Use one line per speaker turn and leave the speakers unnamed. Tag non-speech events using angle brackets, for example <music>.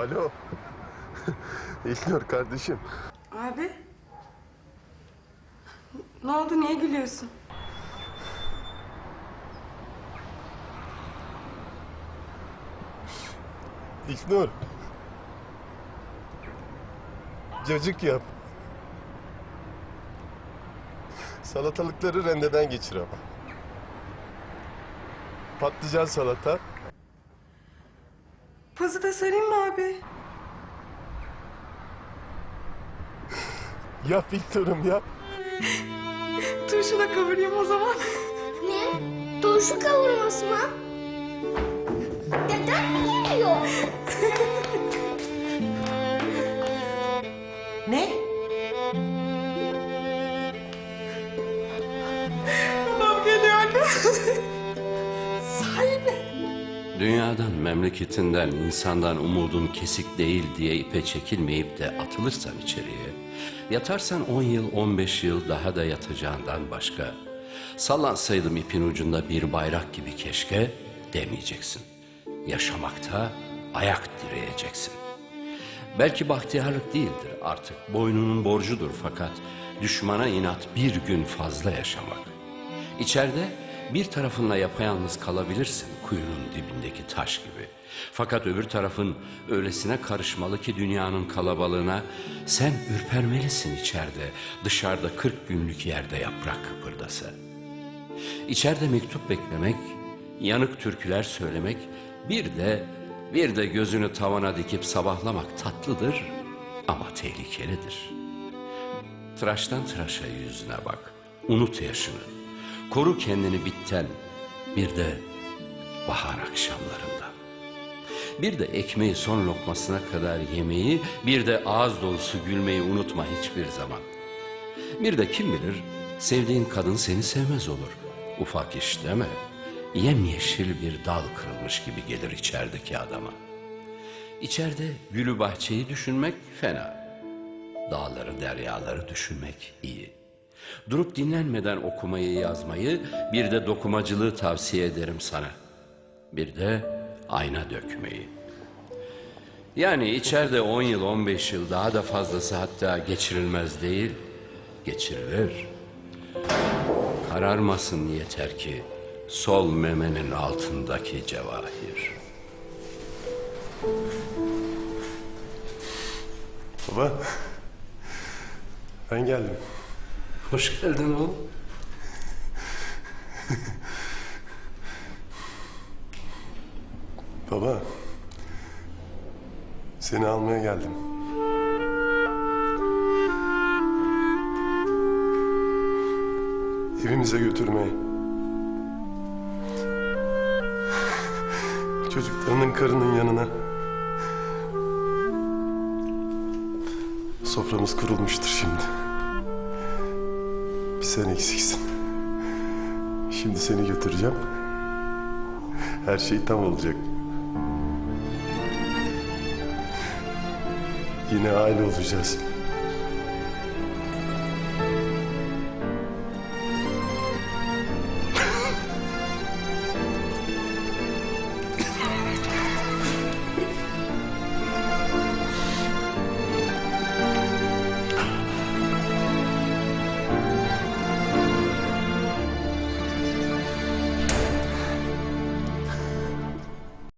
Alo. <laughs> İlknur kardeşim.
Abi. Ne oldu niye gülüyorsun?
İlknur. Cacık yap. Salatalıkları rendeden geçir ama. Patlıcan salata.
Pazı da sarayım mı abi? <laughs>
Yap İlknur'um yap.
Turşu da kavurayım o zaman.
Ne? Turşu kavurması mı?
Dünyadan, memleketinden, insandan umudun kesik değil diye ipe çekilmeyip de atılırsan içeriye, yatarsan 10 yıl, 15 yıl daha da yatacağından başka, sallansaydım ipin ucunda bir bayrak gibi keşke demeyeceksin. Yaşamakta ayak direyeceksin. Belki bahtiyarlık değildir artık, boynunun borcudur fakat düşmana inat bir gün fazla yaşamak. İçeride bir tarafınla yapayalnız kalabilirsin kuyunun dibindeki taş gibi. Fakat öbür tarafın öylesine karışmalı ki dünyanın kalabalığına sen ürpermelisin içeride dışarıda 40 günlük yerde yaprak kıpırdasa. İçeride mektup beklemek, yanık türküler söylemek, bir de bir de gözünü tavana dikip sabahlamak tatlıdır ama tehlikelidir. Tıraştan tıraşa yüzüne bak. Unut yaşını. Koru kendini bitten. Bir de bahar akşamlarında. Bir de ekmeği son lokmasına kadar yemeyi, bir de ağız dolusu gülmeyi unutma hiçbir zaman. Bir de kim bilir sevdiğin kadın seni sevmez olur. Ufak iş deme. Yemyeşil bir dal kırılmış gibi gelir içerideki adama. İçeride gülü bahçeyi düşünmek fena. Dağları, deryaları düşünmek iyi. Durup dinlenmeden okumayı, yazmayı, bir de dokumacılığı tavsiye ederim sana. Bir de ayna dökmeyi. Yani içeride 10 yıl, 15 yıl daha da fazlası hatta geçirilmez değil, geçirilir. Kararmasın yeter ki sol memenin altındaki cevahir.
Baba. Ben geldim.
Hoş geldin oğlum. <laughs>
Baba. Seni almaya geldim. Evimize götürmeye. Çocuklarının karının yanına. Soframız kurulmuştur şimdi. Bir sen eksiksin. Şimdi seni götüreceğim. Her şey tam olacak. Yine aile olacağız.